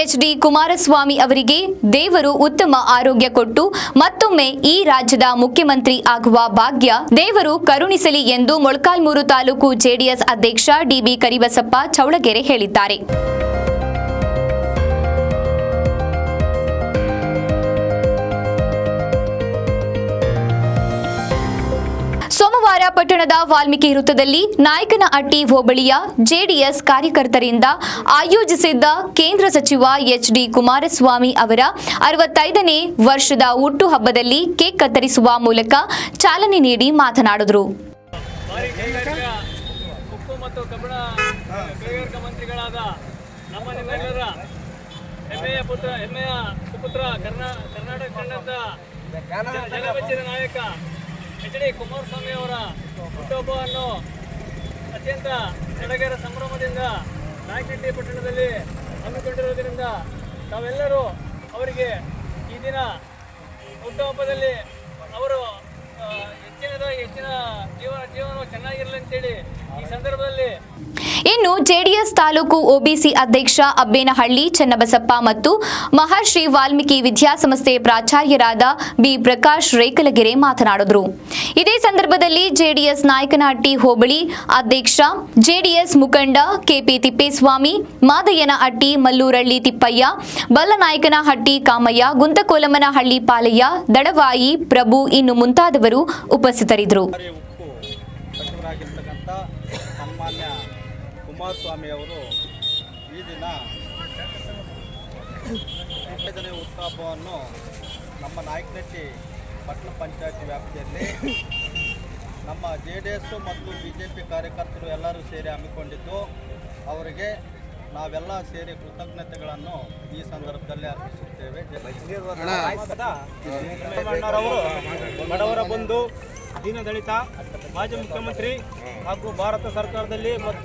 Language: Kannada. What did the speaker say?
ಎಚ್ ಡಿ ಕುಮಾರಸ್ವಾಮಿ ಅವರಿಗೆ ದೇವರು ಉತ್ತಮ ಆರೋಗ್ಯ ಕೊಟ್ಟು ಮತ್ತೊಮ್ಮೆ ಈ ರಾಜ್ಯದ ಮುಖ್ಯಮಂತ್ರಿ ಆಗುವ ಭಾಗ್ಯ ದೇವರು ಕರುಣಿಸಲಿ ಎಂದು ಮೊಳಕಾಲ್ಮೂರು ತಾಲೂಕು ಜೆಡಿಎಸ್ ಅಧ್ಯಕ್ಷ ಡಿಬಿ ಕರಿಬಸಪ್ಪ ಚೌಳಗೆರೆ ಹೇಳಿದ್ದಾರೆ. ಸೋಮವಾರ ಪಟ್ಟಣದ ವಾಲ್ಮೀಕಿ ವೃತ್ತದಲ್ಲಿ ನಾಯಕನಹಟ್ಟಿ ಹೋಬಳಿಯ ಜೆಡಿಎಸ್ ಕಾರ್ಯಕರ್ತರಿಂದ ಆಯೋಜಿಸಿದ್ದ ಕೇಂದ್ರ ಸಚಿವ ಎಚ್ ಡಿ ಕುಮಾರಸ್ವಾಮಿ ಅವರ ಅರವತ್ತೈದನೇ ವರ್ಷದ ಹುಟ್ಟುಹಬ್ಬದಲ್ಲಿ ಕೇಕ್ ಕತ್ತರಿಸುವ ಮೂಲಕ ಚಾಲನೆ ನೀಡಿ ಮಾತನಾಡಿದರು. ಎಚ್ ಡಿ ಕುಮಾರಸ್ವಾಮಿ ಅವರ ಹುಟ್ಟುಹಬ್ಬವನ್ನು ಅತ್ಯಂತ ಸಡಗರ ಸಂಭ್ರಮದಿಂದ ನಾಯಕಿಟ್ಟಿ ಪಟ್ಟಣದಲ್ಲಿ ಹಮ್ಮಿಕೊಂಡಿರುವುದರಿಂದ ತಾವೆಲ್ಲರೂ ಅವರಿಗೆ ಈ ದಿನ ಹುಟ್ಟುಹಬ್ಬದಲ್ಲಿ ಅವರು ಹೆಚ್ಚಿನದಾಗಿ ಹೆಚ್ಚಿನದ ಹೆಚ್ಚಿನ ಇನ್ನು ಜೆಡಿಎಸ್ ತಾಲೂಕು ಒಬಿಸಿ ಅಧ್ಯಕ್ಷ ಅಬ್ಬೇನಹಳ್ಳಿ, ಚನ್ನಬಸಪ್ಪ ಮತ್ತು ಮಹರ್ಷಿ ವಾಲ್ಮೀಕಿ ವಿದ್ಯಾಸಂಸ್ಥೆ ಪ್ರಾಚಾರ್ಯರಾದ ಬಿ ಪ್ರಕಾಶ್ ರೇಕಲಗೆರೆ ಮಾತನಾಡಿದರು. ಇದೇ ಸಂದರ್ಭದಲ್ಲಿ ಜೆಡಿಎಸ್ ನಾಯಕನಹಟ್ಟಿ ಹೋಬಳಿ ಅಧ್ಯಕ್ಷ ಜೆಡಿಎಸ್ ಮುಖಂಡ ಕೆಪಿ ತಿಪ್ಪೇಸ್ವಾಮಿ, ಮಾದಯ್ಯನಹಟ್ಟಿ ಮಲ್ಲೂರಳ್ಳಿ ತಿಪ್ಪಯ್ಯ ಬಲ್ಲನಾಯಕನಹಟ್ಟಿ ಕಾಮಯ್ಯ, ಗುಂತಕೋಲಮ್ಮನಹಳ್ಳಿ ಪಾಲಯ್ಯ, ದಡವಾಯಿ, ಪ್ರಭು ಇನ್ನು ಮುಂತಾದವರು ಉಪಸ್ಥಿತರಿದ್ದರು. ಸನ್ಮಾನ್ಯ ಕುಮಾರಸ್ವಾಮಿಯವರು ಈ ದಿನ ವಿಸರ್ಜನೆ ಉತ್ಸವವನ್ನು ನಮ್ಮ ನಾಯಕನಟ್ಟಿ ಪಟ್ಟಣ ಪಂಚಾಯತ್ ವ್ಯಾಪ್ತಿಯಲ್ಲಿ ನಮ್ಮ ಜೆ ಡಿ ಎಸ್ ಮತ್ತು ಬಿ ಜೆ ಪಿ ಕಾರ್ಯಕರ್ತರು ಎಲ್ಲರೂ ಸೇರಿ ಹಮ್ಮಿಕೊಂಡಿದ್ದು ಅವರಿಗೆ ನಾವೆಲ್ಲ ಸೇರಿ ಕೃತಜ್ಞತೆಗಳನ್ನು ಈ ಸಂದರ್ಭದಲ್ಲಿ ಅರ್ಪಿಸುತ್ತೇವೆ ಬಡವರ ಬಂಧು ದೀನದಲಿತ ಮಾಜಿ ಮುಖ್ಯಮಂತ್ರಿ ಹಾಗೂ ಭಾರತ ಸರ್ಕಾರದಲ್ಲಿ ಮತ್ತು